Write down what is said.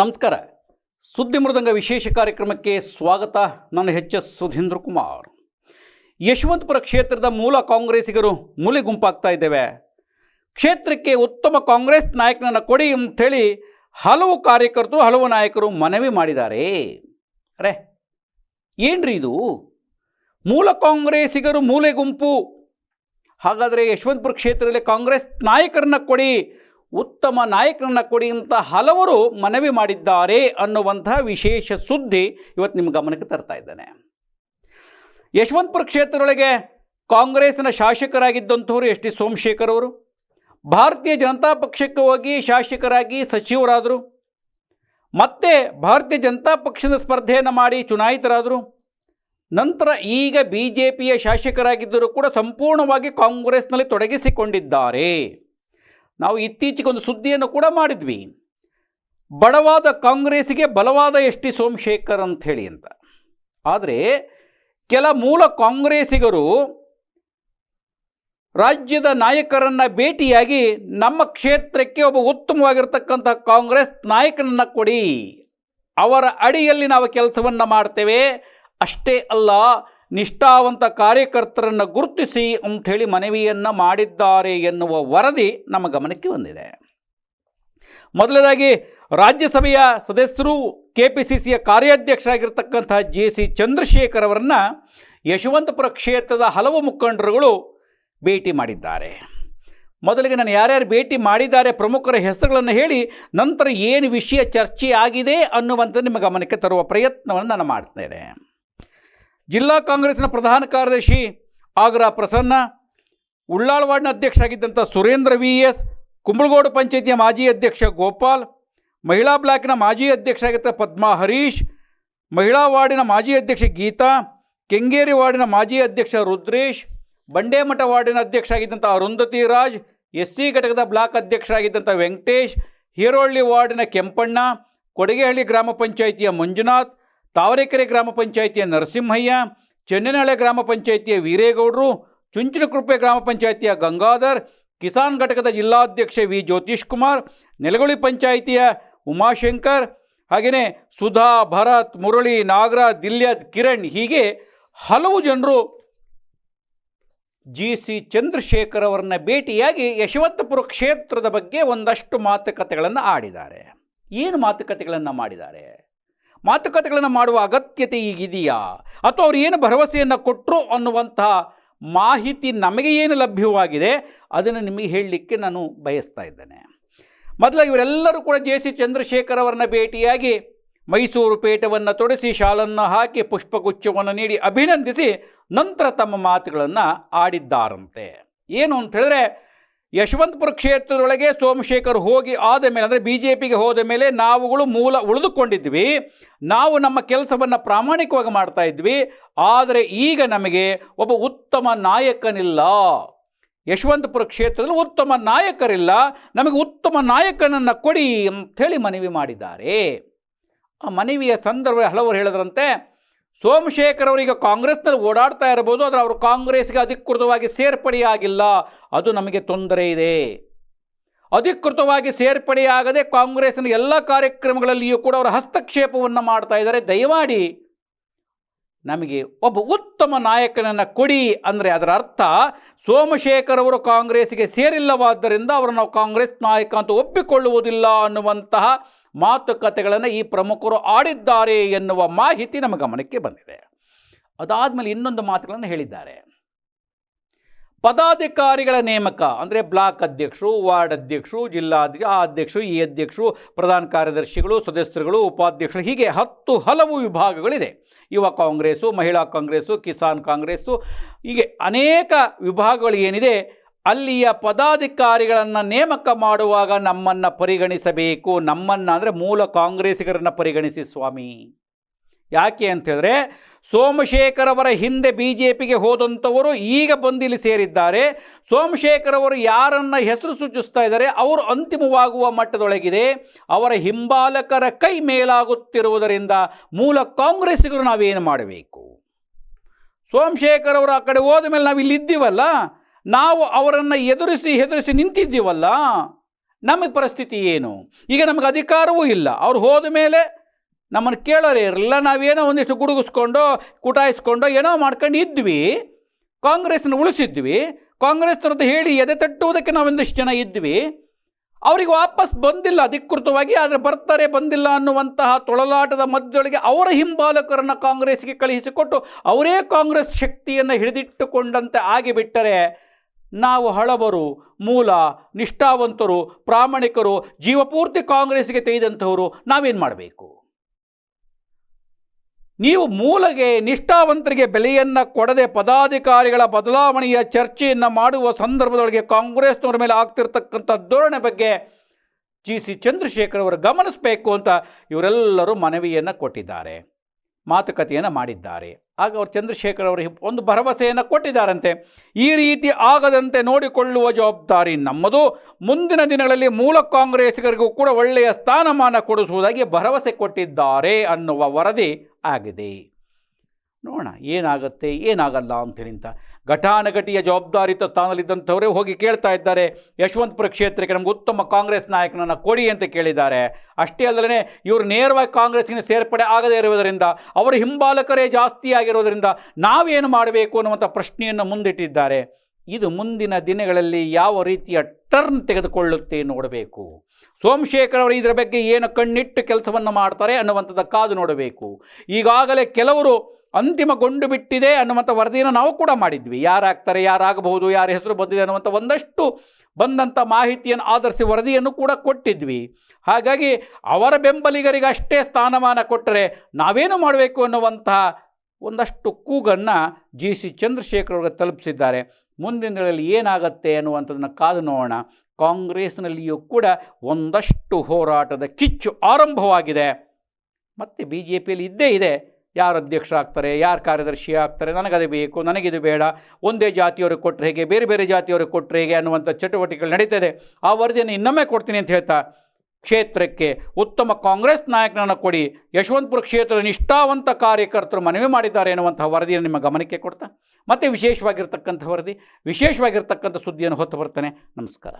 ನಮಸ್ಕಾರ. ಸುದ್ದಿ ಮೃದಂಗ ವಿಶೇಷ ಕಾರ್ಯಕ್ರಮಕ್ಕೆ ಸ್ವಾಗತ. ನನ್ನ ಹೆಚ್ ಎಸ್ ಸುಧೀಂದ್ರ ಕುಮಾರ್. ಯಶವಂತಪುರ ಕ್ಷೇತ್ರದ ಮೂಲ ಕಾಂಗ್ರೆಸ್ಸಿಗರು ಮೂಲೆ ಗುಂಪಾಗ್ತಾ ಇದ್ದೇವೆ. ಕ್ಷೇತ್ರಕ್ಕೆ ಉತ್ತಮ ಕಾಂಗ್ರೆಸ್ ನಾಯಕನನ್ನು ಕೊಡಿ ಅಂಥೇಳಿ ಹಲವು ಕಾರ್ಯಕರ್ತರು, ಹಲವು ನಾಯಕರು ಮನವಿ ಮಾಡಿದ್ದಾರೆ. ಅರೆ, ಏನ್ರಿ ಇದು? ಮೂಲ ಕಾಂಗ್ರೆಸ್ಸಿಗರು ಮೂಲೆ ಗುಂಪು. ಹಾಗಾದರೆ ಯಶವಂತಪುರ ಕ್ಷೇತ್ರದಲ್ಲಿ ಕಾಂಗ್ರೆಸ್ ನಾಯಕರನ್ನ ಕೊಡಿ ಉತ್ತಮ ನಾಯಕರನ್ನು ಕೊಡಿ ಅಂತ ಹಲವರು ಮನವಿ ಮಾಡಿದ್ದಾರೆ ಅನ್ನುವಂತಹ ವಿಶೇಷ ಸುದ್ದಿ ಇವತ್ತು ನಿಮ್ಮ ಗಮನಕ್ಕೆ ತರ್ತಾ ಇದ್ದೇನೆ. ಯಶವಂತಪುರ ಕ್ಷೇತ್ರದೊಳಗೆ ಕಾಂಗ್ರೆಸ್ನ ಶಾಸಕರಾಗಿದ್ದಂಥವರು ಎಸ್ ಟಿ ಸೋಮಶೇಖರ್ ಅವರು, ಭಾರತೀಯ ಜನತಾ ಪಕ್ಷಕ್ಕೆ ಹೋಗಿ ಶಾಸಕರಾಗಿ ಸಚಿವರಾದರು, ಮತ್ತೆ ಭಾರತೀಯ ಜನತಾ ಪಕ್ಷದ ಸ್ಪರ್ಧೆಯನ್ನು ಮಾಡಿ ಚುನಾಯಿತರಾದರು, ನಂತರ ಈಗ ಬಿ ಜೆ ಪಿಯ ಶಾಸಕರಾಗಿದ್ದರೂ ಕೂಡ ಸಂಪೂರ್ಣವಾಗಿ ಕಾಂಗ್ರೆಸ್ನಲ್ಲಿ ತೊಡಗಿಸಿಕೊಂಡಿದ್ದಾರೆ. ನಾವು ಇತ್ತೀಚೆಗೆ ಒಂದು ಸುದ್ದಿಯನ್ನು ಕೂಡ ಮಾಡಿದ್ವಿ. ಬಡವಾದ ಕಾಂಗ್ರೆಸ್ಸಿಗೆ ಬಲವಾದ ಎಸ್ ಟಿ ಸೋಮಶೇಖರ್ ಅಂತ ಹೇಳಿ ಅಂತ. ಆದರೆ ಕೆಲ ಮೂಲ ಕಾಂಗ್ರೆಸ್ಸಿಗರು ರಾಜ್ಯದ ನಾಯಕರನ್ನು ಭೇಟಿಯಾಗಿ ನಮ್ಮ ಕ್ಷೇತ್ರಕ್ಕೆ ಒಬ್ಬ ಉತ್ತಮವಾಗಿರ್ತಕ್ಕಂಥ ಕಾಂಗ್ರೆಸ್ ನಾಯಕನನ್ನು ಕೊಡಿ. ಅವರ ಅಡಿಯಲ್ಲಿ ನಾವು ಕೆಲಸವನ್ನು ಮಾಡ್ತೇವೆ. ಅಷ್ಟೇ ಅಲ್ಲ ನಿಷ್ಠಾವಂತ ಕಾರ್ಯಕರ್ತರನ್ನು ಗುರುತಿಸಿ ಅಂಥೇಳಿ ಮನವಿಯನ್ನು ಮಾಡಿದ್ದಾರೆ ಎನ್ನುವ ವರದಿ ನಮ್ಮ ಗಮನಕ್ಕೆ ಬಂದಿದೆ. ಮೊದಲನೇದಾಗಿ ರಾಜ್ಯಸಭೆಯ ಸದಸ್ಯರು ಕೆ ಪಿ ಸಿ ಸಿಯ ಕಾರ್ಯಾಧ್ಯಕ್ಷರಾಗಿರ್ತಕ್ಕಂಥ ಜೆ ಸಿ ಚಂದ್ರಶೇಖರ್ ಅವರನ್ನು ಯಶವಂತಪುರ ಕ್ಷೇತ್ರದ ಹಲವು ಮುಖಂಡರುಗಳು ಭೇಟಿ ಮಾಡಿದ್ದಾರೆ. ಮೊದಲಿಗೆ ನಾನು ಯಾರ್ಯಾರು ಭೇಟಿ ಮಾಡಿದ್ದಾರೆ ಪ್ರಮುಖರ ಹೆಸರುಗಳನ್ನು ಹೇಳಿ, ನಂತರ ಏನು ವಿಷಯ ಚರ್ಚೆ ಆಗಿದೆ ಅನ್ನುವಂಥ ನಿಮ್ಮ ಗಮನಕ್ಕೆ ತರುವ ಪ್ರಯತ್ನವನ್ನು ನಾನು ಮಾಡ್ತೇನೆ ಜಿಲ್ಲಾ ಕಾಂಗ್ರೆಸ್ನ ಪ್ರಧಾನ ಕಾರ್ಯದರ್ಶಿ ಆಗ್ರಾ ಪ್ರಸನ್ನ ಉಳ್ಳಾಳ್ ಅಧ್ಯಕ್ಷ ಆಗಿದ್ದಂಥ ಸುರೇಂದ್ರ ವಿ ಎಸ್ ಕುಂಬಳಗೋಡು ಪಂಚಾಯತಿಯ ಮಾಜಿ ಅಧ್ಯಕ್ಷ ಗೋಪಾಲ್, ಮಹಿಳಾ ಬ್ಲಾಕ್ನ ಮಾಜಿ ಅಧ್ಯಕ್ಷರಾಗಿದ್ದ ಪದ್ಮಾ ಹರೀಶ್, ಮಹಿಳಾ ವಾರ್ಡಿನ ಮಾಜಿ ಅಧ್ಯಕ್ಷ ಗೀತಾ, ಕೆಂಗೇರಿ ವಾರ್ಡಿನ ಮಾಜಿ ಅಧ್ಯಕ್ಷ ರುದ್ರೇಶ್ ಬಂಡೇಮಠ ವಾರ್ಡಿನ ಅಧ್ಯಕ್ಷರಾಗಿದ್ದಂಥ ಅರುಂಧತಿ ರಾಜ್ ಎಸ್ ಸಿ ಘಟಕದ ಬ್ಲಾಕ್ ಅಧ್ಯಕ್ಷರಾಗಿದ್ದಂಥ ವೆಂಕಟೇಶ್, ಹೀರೋಳ್ಳಿ ವಾರ್ಡಿನ ಕೆಂಪಣ್ಣ, ಕೊಡಗೇಹಳ್ಳಿ ಗ್ರಾಮ ಪಂಚಾಯಿತಿಯ ಮಂಜುನಾಥ್ ತಾವರೆಕೆರೆ ಗ್ರಾಮ ಪಂಚಾಯಿತಿಯ ನರಸಿಂಹಯ್ಯ ಚೆನ್ನನಹಳೆ ಗ್ರಾಮ ಪಂಚಾಯಿತಿಯ ವೀರೇಗೌಡರು ಚುಂಚನಕೃಪೆ ಗ್ರಾಮ ಪಂಚಾಯಿತಿಯ ಗಂಗಾಧರ್, ಕಿಸಾನ್ ಘಟಕದ ಜಿಲ್ಲಾಧ್ಯಕ್ಷ ವಿ. ಜ್ಯೋತಿಷ್ ಕುಮಾರ್ ನೆಲಗುಳಿ ಪಂಚಾಯಿತಿಯ ಉಮಾಶಂಕರ್, ಹಾಗೆಯೇ ಸುಧಾ, ಭರತ್, ಮುರಳಿ, ನಾಗರಾಜ್ ದಿಲ್ಯದ್ ಕಿರಣ್ ಹೀಗೆ ಹಲವು ಜನರು ಜಿ. ಸಿ. ಚಂದ್ರಶೇಖರ್ ಅವರನ್ನ ಭೇಟಿಯಾಗಿ ಯಶವಂತಪುರ ಕ್ಷೇತ್ರದ ಬಗ್ಗೆ ಒಂದಷ್ಟು ಮಾತುಕತೆಗಳನ್ನು ಆಡಿದ್ದಾರೆ. ಏನು ಮಾತುಕತೆಗಳನ್ನು ಮಾಡಿದ್ದಾರೆ? ಮಾತುಕತೆಗಳನ್ನು ಮಾಡುವ ಅಗತ್ಯತೆ ಈಗಿದೆಯಾ? ಅಥವಾ ಅವ್ರು ಏನು ಭರವಸೆಯನ್ನು ಕೊಟ್ಟರು ಅನ್ನುವಂತಹ ಮಾಹಿತಿ ನಮಗೆ ಏನು ಲಭ್ಯವಾಗಿದೆ ಅದನ್ನು ನಿಮಗೆ ಹೇಳಲಿಕ್ಕೆ ನಾನು ಬಯಸ್ತಾ ಇದ್ದೇನೆ. ಮೊದಲ ಇವರೆಲ್ಲರೂ ಕೂಡ ಜೆ ಸಿ ಚಂದ್ರಶೇಖರ್ ಅವರನ್ನ ಭೇಟಿಯಾಗಿ ಮೈಸೂರು ಪೇಟವನ್ನು ತೊಡಿಸಿ ಶಾಲನ್ನು ಹಾಕಿ ಪುಷ್ಪಗುಚ್ಛವನ್ನು ನೀಡಿ ಅಭಿನಂದಿಸಿ ನಂತರ ತಮ್ಮ ಮಾತುಗಳನ್ನು ಆಡಿದ್ದಾರಂತೆ. ಏನು ಅಂತ ಹೇಳಿದ್ರೆ ಯಶವಂತಪುರ ಕ್ಷೇತ್ರದೊಳಗೆ ಸೋಮಶೇಖರ್ ಹೋಗಿ ಆದ ಮೇಲೆ, ಅಂದರೆ ಬಿ ಜೆ ಪಿಗೆ ಹೋದ ಮೇಲೆ ನಾವುಗಳು ಮೂಲ ಉಳಿದುಕೊಂಡಿದ್ವಿ. ನಾವು ನಮ್ಮ ಕೆಲಸವನ್ನು ಪ್ರಾಮಾಣಿಕವಾಗಿ ಮಾಡ್ತಾ ಇದ್ವಿ. ಆದರೆ ಈಗ ನಮಗೆ ಒಬ್ಬ ಉತ್ತಮ ನಾಯಕನಿಲ್ಲ. ಯಶವಂತಪುರ ಕ್ಷೇತ್ರದಲ್ಲಿ ಉತ್ತಮ ನಾಯಕರಿಲ್ಲ. ನಮಗೆ ಉತ್ತಮ ನಾಯಕನನ್ನು ಕೊಡಿ ಅಂಥೇಳಿ ಮನವಿ ಮಾಡಿದ್ದಾರೆ. ಆ ಮನವಿಯ ಸಂದರ್ಭ ಹಲವರು ಹೇಳಿದ್ರಂತೆ ಸೋಮಶೇಖರ್ ಅವರೀಗ ಕಾಂಗ್ರೆಸ್ನಲ್ಲಿ ಓಡಾಡ್ತಾ ಇರ್ಬೋದು, ಆದರೆ ಅವರು ಕಾಂಗ್ರೆಸ್ಗೆ ಅಧಿಕೃತವಾಗಿ ಸೇರ್ಪಡೆಯಾಗಿಲ್ಲ. ಅದು ನಮಗೆ ತೊಂದರೆ ಇದೆ. ಅಧಿಕೃತವಾಗಿ ಸೇರ್ಪಡೆಯಾಗದೆ ಕಾಂಗ್ರೆಸ್ನ ಎಲ್ಲ ಕಾರ್ಯಕ್ರಮಗಳಲ್ಲಿಯೂ ಕೂಡ ಅವರ ಹಸ್ತಕ್ಷೇಪವನ್ನು ಮಾಡ್ತಾ ಇದ್ದಾರೆ. ದಯಮಾಡಿ ನಮಗೆ ಒಬ್ಬ ಉತ್ತಮ ನಾಯಕನನ್ನು ಕೊಡಿ ಅಂದರೆ ಅದರ ಅರ್ಥ ಸೋಮಶೇಖರ್ ಅವರು ಕಾಂಗ್ರೆಸ್ಗೆ ಸೇರಿಲ್ಲವಾದ್ದರಿಂದ ಅವರನ್ನು ನಾವು ಕಾಂಗ್ರೆಸ್ ನಾಯಕ ಅಂತ ಒಪ್ಪಿಕೊಳ್ಳುವುದಿಲ್ಲ ಅನ್ನುವಂತಹ ಮಾತುಕತೆಗಳನ್ನು ಈ ಪ್ರಮುಖರು ಆಡಿದ್ದಾರೆ ಎನ್ನುವ ಮಾಹಿತಿ ನಮ್ಮ ಗಮನಕ್ಕೆ ಬಂದಿದೆ. ಅದಾದಮೇಲೆ ಇನ್ನೊಂದು ಮಾತುಗಳನ್ನು ಹೇಳಿದ್ದಾರೆ. ಪದಾಧಿಕಾರಿಗಳ ನೇಮಕ, ಅಂದರೆ ಬ್ಲಾಕ್ ಅಧ್ಯಕ್ಷರು, ವಾರ್ಡ್ ಅಧ್ಯಕ್ಷರು ಜಿಲ್ಲಾಧ್ಯಕ್ಷ ಆ ಅಧ್ಯಕ್ಷರು, ಈ ಅಧ್ಯಕ್ಷರು, ಪ್ರಧಾನ ಕಾರ್ಯದರ್ಶಿಗಳು, ಸದಸ್ಯರುಗಳು, ಉಪಾಧ್ಯಕ್ಷರು, ಹೀಗೆ ಹತ್ತು ಹಲವು ವಿಭಾಗಗಳಿದೆ. ಯುವ ಕಾಂಗ್ರೆಸ್ಸು, ಮಹಿಳಾ ಕಾಂಗ್ರೆಸ್ಸು, ಕಿಸಾನ್ ಕಾಂಗ್ರೆಸ್ಸು, ಹೀಗೆ ಅನೇಕ ವಿಭಾಗಗಳು ಏನಿದೆ ಅಲ್ಲಿಯ ಪದಾಧಿಕಾರಿಗಳನ್ನು ನೇಮಕ ಮಾಡುವಾಗ ನಮ್ಮನ್ನು ಪರಿಗಣಿಸಬೇಕು. ನಮ್ಮನ್ನು ಅಂದರೆ ಮೂಲ ಕಾಂಗ್ರೆಸ್ಸಿಗರನ್ನು ಪರಿಗಣಿಸಿ ಸ್ವಾಮಿ. ಯಾಕೆ ಅಂತ ಹೇಳಿದ್ರೆ ಸೋಮಶೇಖರ್ ಅವರ ಹಿಂದೆ ಬಿ ಜೆ ಪಿಗೆ ಹೋದಂಥವರು ಈಗ ಬಂದಿಲ್ಲಿ ಸೇರಿದ್ದಾರೆ. ಸೋಮಶೇಖರ್ ಅವರು ಯಾರನ್ನ ಹೆಸರು ಸೂಚಿಸ್ತಾ ಇದ್ದಾರೆ ಅವರು ಅಂತಿಮವಾಗುವ ಮಟ್ಟದೊಳಗಿದೆ. ಅವರ ಹಿಂಬಾಲಕರ ಕೈ ಮೇಲಾಗುತ್ತಿರುವುದರಿಂದ ಮೂಲ ಕಾಂಗ್ರೆಸ್ಸಿಗರು ನಾವೇನು ಮಾಡಬೇಕು? ಸೋಮಶೇಖರ್ ಅವರು ಆ ಕಡೆ ಹೋದ ಮೇಲೆ ನಾವು ಇಲ್ಲಿ ಇದ್ದೀವಲ್ಲ? ನಾವು ಅವರನ್ನು ಎದುರಿಸಿ ಹೆದರಿಸಿ ನಿಂತಿದ್ದೀವಲ್ಲ, ನಮಗೆ ಪರಿಸ್ಥಿತಿ ಏನು? ಈಗ ನಮಗೆ ಅಧಿಕಾರವೂ ಇಲ್ಲ. ಅವ್ರು ಹೋದ ಮೇಲೆ ನಮ್ಮನ್ನು ಕೇಳೋರೇ ಇರಲಿಲ್ಲ. ನಾವೇನೋ ಒಂದಿಷ್ಟು ಗುಡುಗಿಸ್ಕೊಂಡು, ಕುಟಾಯಿಸ್ಕೊಂಡು ಏನೋ ಮಾಡ್ಕೊಂಡು ಇದ್ವಿ. ಕಾಂಗ್ರೆಸ್ನ ಉಳಿಸಿದ್ವಿ. ಕಾಂಗ್ರೆಸ್ನವ್ರದ್ದು ಹೇಳಿ ಎದೆ ತಟ್ಟುವುದಕ್ಕೆ ನಾವೊಂದಿಷ್ಟು ಜನ ಇದ್ವಿ. ಅವರಿಗೆ ವಾಪಸ್ ಬಂದಿಲ್ಲ ಅಧಿಕೃತವಾಗಿ, ಆದರೆ ಬರ್ತಾರೆ ಬಂದಿಲ್ಲ ಅನ್ನುವಂತಹ ತೊಳಲಾಟದ ಮಧ್ಯದೊಳಗೆ ಅವರ ಹಿಂಬಾಲಕರನ್ನು ಕಾಂಗ್ರೆಸ್ಗೆ ಕಳುಹಿಸಿಕೊಟ್ಟು ಅವರೇ ಕಾಂಗ್ರೆಸ್ ಶಕ್ತಿಯನ್ನು ಹಿಡಿದಿಟ್ಟುಕೊಂಡಂತೆ ಆಗಿಬಿಟ್ಟರೆ ನಾವು ಹಳಬರು, ಮೂಲ, ನಿಷ್ಠಾವಂತರು, ಪ್ರಾಮಾಣಿಕರು, ಜೀವಪೂರ್ತಿ ಕಾಂಗ್ರೆಸ್ಗೆ ತೆಗೆದಂಥವರು ನಾವೇನು ಮಾಡಬೇಕು? ನೀವು ಮೂಲಗೆ, ನಿಷ್ಠಾವಂತರಿಗೆ ಬೆಲೆಯನ್ನು ಕೊಡದೆ ಪದಾಧಿಕಾರಿಗಳ ಬದಲಾವಣೆಯ ಚರ್ಚೆಯನ್ನು ಮಾಡುವ ಸಂದರ್ಭದೊಳಗೆ ಕಾಂಗ್ರೆಸ್ನವರ ಮೇಲೆ ಆಗ್ತಿರ್ತಕ್ಕಂಥ ಧೋರಣೆ ಬಗ್ಗೆ ಜಿ ಸಿ ಚಂದ್ರಶೇಖರ್ ಅವರು ಗಮನಿಸಬೇಕು ಅಂತ ಇವರೆಲ್ಲರೂ ಮನವಿಯನ್ನು ಕೊಟ್ಟಿದ್ದಾರೆ. ಮಾತುಕತೆಯನ್ನು ಮಾಡಿದ್ದಾರೆ. ಆಗ ಅವರು ಚಂದ್ರಶೇಖರ್ ಅವರು ಒಂದು ಭರವಸೆಯನ್ನು ಕೊಟ್ಟಿದ್ದಾರಂತೆ. ಈ ರೀತಿ ಆಗದಂತೆ ನೋಡಿಕೊಳ್ಳುವ ಜವಾಬ್ದಾರಿ ನಮ್ಮದು. ಮುಂದಿನ ದಿನಗಳಲ್ಲಿ ಮೂಲ ಕಾಂಗ್ರೆಸ್ಸಿಗರಿಗೂ ಕೂಡ ಒಳ್ಳೆಯ ಸ್ಥಾನಮಾನ ಕೊಡಿಸುವುದಾಗಿ ಭರವಸೆ ಕೊಟ್ಟಿದ್ದಾರೆ ಅನ್ನುವ ವರದಿ ಆಗಿದೆ. ನೋಡೋಣ, ಏನಾಗುತ್ತೆ, ಏನಾಗಲ್ಲ ಅಂತೇಳಿ ಅಂತ ಘಟಾನುಘಟಿಯ ಜವಾಬ್ದಾರಿತ ಸ್ಥಾನದಲ್ಲಿದ್ದಂಥವರೇ ಹೋಗಿ ಕೇಳ್ತಾ ಇದ್ದಾರೆ. ಯಶವಂತಪುರ ಕ್ಷೇತ್ರಕ್ಕೆ ನಮ್ಗೆ ಉತ್ತಮ ಕಾಂಗ್ರೆಸ್ ನಾಯಕನನ್ನು ಕೊಡಿ ಅಂತ ಕೇಳಿದ್ದಾರೆ. ಅಷ್ಟೇ ಅಲ್ಲದೆ ಇವರು ನೇರವಾಗಿ ಕಾಂಗ್ರೆಸ್ಸಿನ ಸೇರ್ಪಡೆ ಆಗದೇ ಇರುವುದರಿಂದ ಅವರ ಹಿಂಬಾಲಕರೇ ಜಾಸ್ತಿ ಆಗಿರೋದರಿಂದ ನಾವೇನು ಮಾಡಬೇಕು ಅನ್ನುವಂಥ ಪ್ರಶ್ನೆಯನ್ನು ಮುಂದಿಟ್ಟಿದ್ದಾರೆ. ಇದು ಮುಂದಿನ ದಿನಗಳಲ್ಲಿ ಯಾವ ರೀತಿಯ ಟರ್ನ್ ತೆಗೆದುಕೊಳ್ಳುತ್ತೆ ನೋಡಬೇಕು. ಸೋಮಶೇಖರ್ ಅವರು ಇದರ ಬಗ್ಗೆ ಏನು ಕಣ್ಣಿಟ್ಟು ಕೆಲಸವನ್ನು ಮಾಡ್ತಾರೆ ಅನ್ನುವಂಥದ್ದು ಕಾದು ನೋಡಬೇಕು. ಈಗಾಗಲೇ ಕೆಲವರು ಅಂತಿಮಗೊಂಡು ಬಿಟ್ಟಿದೆ ಅನ್ನುವಂಥ ವರದಿಯನ್ನು ನಾವು ಕೂಡ ಮಾಡಿದ್ವಿ. ಯಾರಾಗ್ತಾರೆ, ಯಾರಾಗಬಹುದು, ಯಾರ ಹೆಸರು ಬಂದಿದೆ ಅನ್ನುವಂಥ ಒಂದಷ್ಟು ಬಂದಂಥ ಮಾಹಿತಿಯನ್ನು ಆಧರಿಸಿ ವರದಿಯನ್ನು ಕೂಡ ಕೊಟ್ಟಿದ್ವಿ. ಹಾಗಾಗಿ ಅವರ ಬೆಂಬಲಿಗರಿಗೆ ಅಷ್ಟೇ ಸ್ಥಾನಮಾನ ಕೊಟ್ಟರೆ ನಾವೇನು ಮಾಡಬೇಕು ಅನ್ನುವಂತಹ ಒಂದಷ್ಟು ಕೂಗನ್ನು ಜಿ ಸಿ ಚಂದ್ರಶೇಖರ್ ಅವ್ರಿಗೆ ತಲುಪಿಸಿದ್ದಾರೆ. ಮುಂದಿನ ದಿನಗಳಲ್ಲಿ ಏನಾಗತ್ತೆ ಅನ್ನುವಂಥದ್ದನ್ನು ಕಾದು ನೋಡೋಣ. ಕಾಂಗ್ರೆಸ್ನಲ್ಲಿಯೂ ಕೂಡ ಒಂದಷ್ಟು ಹೋರಾಟದ ಕಿಚ್ಚು ಆರಂಭವಾಗಿದೆ. ಮತ್ತು ಬಿ ಜೆ ಪಿಯಲ್ಲಿ ಇದ್ದೇ ಇದೆ. ಯಾರು ಅಧ್ಯಕ್ಷರಾಗ್ತಾರೆ, ಯಾರು ಕಾರ್ಯದರ್ಶಿ ಆಗ್ತಾರೆ ನನಗದು ಬೇಕು, ನನಗಿದು ಬೇಡ, ಒಂದೇ ಜಾತಿಯವ್ರಿಗೆ ಕೊಟ್ಟರೆ ಹೇಗೆ, ಬೇರೆ ಬೇರೆ ಜಾತಿಯವ್ರಿಗೆ ಕೊಟ್ಟರೆ ಹೇಗೆ ಅನ್ನುವಂಥ ಚಟುವಟಿಕೆಗಳು ನಡೀತದೆ. ಆ ವರದಿಯನ್ನು ಇನ್ನೊಮ್ಮೆ ಕೊಡ್ತೀನಿ ಅಂತ ಹೇಳ್ತಾ, ಕ್ಷೇತ್ರಕ್ಕೆ ಉತ್ತಮ ಕಾಂಗ್ರೆಸ್ ನಾಯಕನನ್ನು ಕೊಡಿ. ಯಶವಂತಪುರ ಕ್ಷೇತ್ರದ ನಿಷ್ಠಾವಂತ ಕಾರ್ಯಕರ್ತರು ಮನವಿ ಮಾಡಿದ್ದಾರೆ ಎನ್ನುವಂತಹ ವರದಿಯನ್ನು ನಿಮ್ಮ ಗಮನಕ್ಕೆ ಕೊಡ್ತಾ. ಮತ್ತು ವಿಶೇಷವಾಗಿರ್ತಕ್ಕಂಥ ವರದಿ, ವಿಶೇಷವಾಗಿರ್ತಕ್ಕಂಥ ಸುದ್ದಿಯನ್ನು ಹೊತ್ತು ಬರ್ತೇನೆ. ನಮಸ್ಕಾರ.